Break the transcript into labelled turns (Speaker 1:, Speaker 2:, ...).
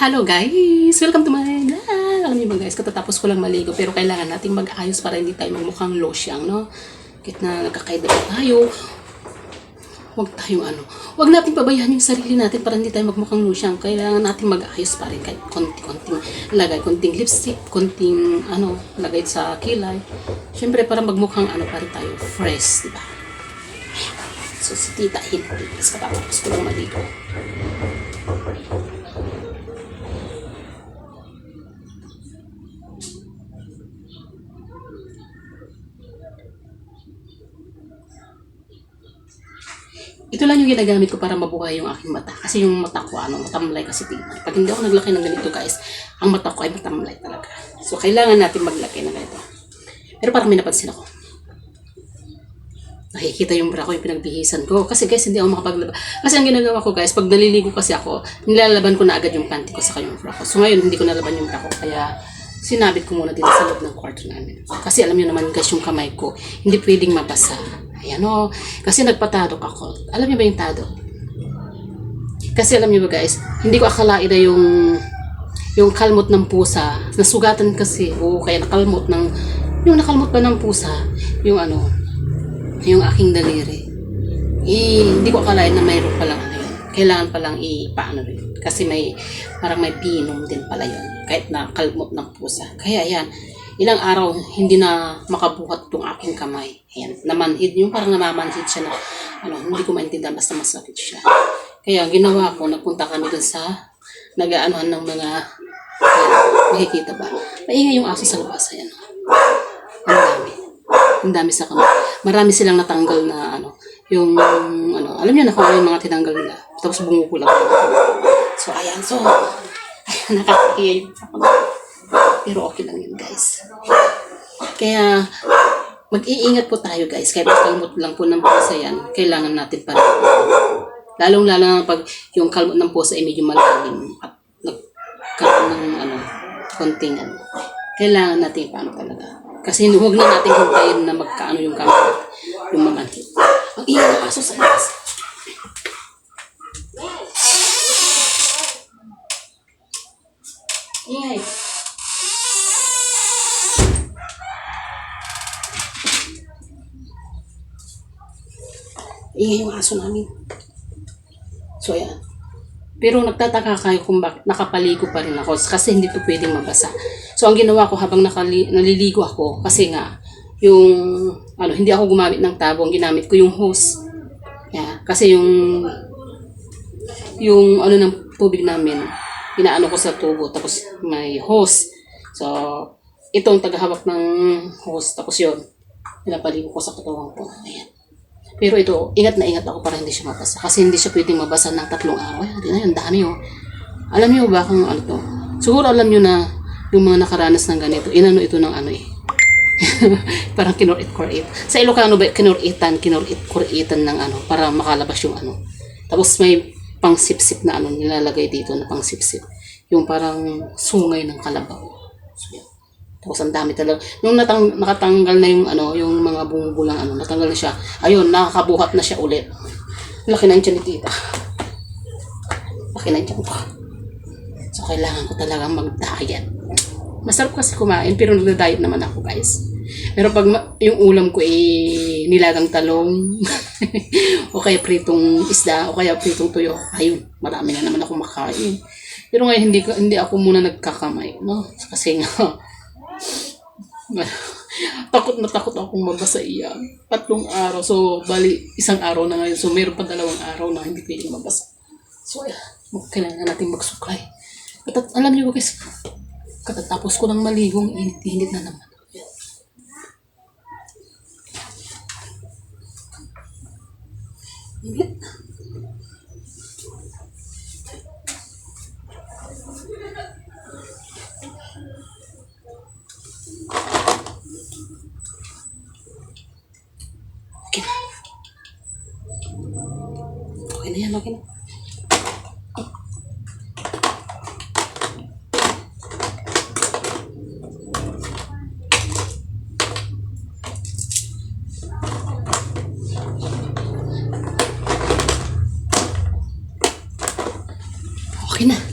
Speaker 1: Hello guys! Welcome to my vlog! Alam niyo ba guys, katatapos ko lang maligo pero kailangan nating mag-ayos para hindi tayo magmukhang losyang, no? Kahit na nagkakaida tayo, huwag tayong ano, huwag nating pabayaan yung sarili natin para hindi tayo magmukhang losyang. Kailangan nating mag-ayos pa rin kahit konti-konting lagay, konting lipstick, konting ano, lagay sa kilay. Siyempre para magmukhang ano pa rin tayo, fresh, di ba? So si Tita Hindi, kasi katatapos ko lang maligo. Ito lang yung ginagamit ko para mabuhay yung aking mata. Kasi yung mata ko, ano, matamlay kasi tingnan. Pag hindi ako naglaki ng ganito, guys, ang mata ko ay matamlay talaga. So, kailangan natin maglaki ng ganito. Pero parang may napansin ako. Nakikita yung bra ko, yung pinagbihisan ko. Kasi guys, hindi ako makapaglaba. Kasi ang ginagawa ko guys, pag naliligo kasi ako, nilalaban ko na agad yung panty ko sa yung bra ko. So ngayon, hindi ko nalaban yung bra ko. Kaya sinabit ko muna dito sa loob ng kwarto namin. Kasi alam niyo naman guys, yung kamay ko, hindi pwedeng mabasa. Ayan o. Kasi nagpatadok ako. Alam niyo ba yung tadok? Kasi alam niyo ba guys, hindi ko akalain na yung yung kalmot ng pusa, nasugatan kasi, o kaya nakalmot ng, yung nakalmot ba ng pusa, yung ano, yung aking daliri. Eh, hindi ko akalain na mayroon palang ano yun. Kailangan palang ipaano rin. Kasi may, parang may pinom din pala yun. Kahit na kalmot ng pusa. Kaya yan, ilang araw hindi na makabuhat itong aking kamay. Ayan, namanhid. Yung parang namamanhid siya na, ano, hindi ko maintindihan basta masakit siya. Kaya ginawa ko, nagpunta kami dun sa nag-aanuhan ng mga, ayan, makikita ba? Maingay yung aso sa labas. Ayan. Ang dami. Ang dami sa kamay. Marami silang natanggal na ano, yung ano, alam niyo na yung mga tinanggal nila. Tapos bumubulag. So ayan, so ayan, nakakakiya yung sa kamay. Pero okay lang yun, guys. Kaya mag-iingat po tayo, guys. Kahit kalmot lang po ng pusa yan, kailangan natin pa rin. Lalong-lalo na pag yung kalmot ng pusa ay medyo malalim at nagkaroon ng ano, konting ano. Kailangan natin paano talaga. Kasi huwag na natin hintayin na magkaano yung kamay, yung mamanhid. Ang ingay ng aso sa labas. Ingay. Ingay yung aso namin. So, ayan. Pero nagtataka kayo kung bakit nakapaligo pa rin ako kasi hindi to pwedeng mabasa. So, ang ginawa ko habang nakali, naliligo ako, kasi nga, yung, ano, hindi ako gumamit ng tabo, ang ginamit ko yung hose. Yeah, kasi yung, yung, ano ng tubig namin, inaano ko sa tubo, tapos may hose. So, ito ang tagahawak ng hose, tapos yun, pinapaligo ko sa katawan ko. Ayan. Pero ito, ingat na ingat ako para hindi siya mabasa. Kasi hindi siya pwedeng mabasa ng tatlong araw. Ayan, tingnan yun, dami oh. Alam niyo ba kung ano to? Siguro alam niyo na yung mga nakaranas ng ganito, inano ito ng ano eh. Parang kinurit-kurit. Sa Ilocano ba, kinuritan, kinurit-kuritan ng ano, para makalabas yung ano. Tapos may pangsipsip na ano, nilalagay dito na pangsipsip. Yung parang sungay ng kalabaw. So, yun. Tapos ang dami talaga. Nung natang, nakatanggal na yung ano, yung mga bumubulang ano, natanggal na siya. Ayun, nakakabuhat na siya ulit. Laki na yung tiyan ni tita. Laki na yung tiyan ko. So, kailangan ko talagang mag-diet. Masarap kasi kumain, pero nagda-diet naman ako, guys. Pero pag yung ulam ko eh, nilagang talong, o kaya pritong isda, o kaya pritong tuyo, ayun, marami na naman ako makain. Pero ngayon, hindi, hindi ako muna nagkakamay, no? Kasi nga, takot na takot akong mabasa iyan. Tatlong araw. So, bali, isang araw na ngayon. So, meron pa dalawang araw na hindi pwedeng mabasa. So, ayan. Kailangan natin magsuklay. At alam niyo guys, katatapos ko ng maligong, init-init na naman. Init. Okay na. Okay na.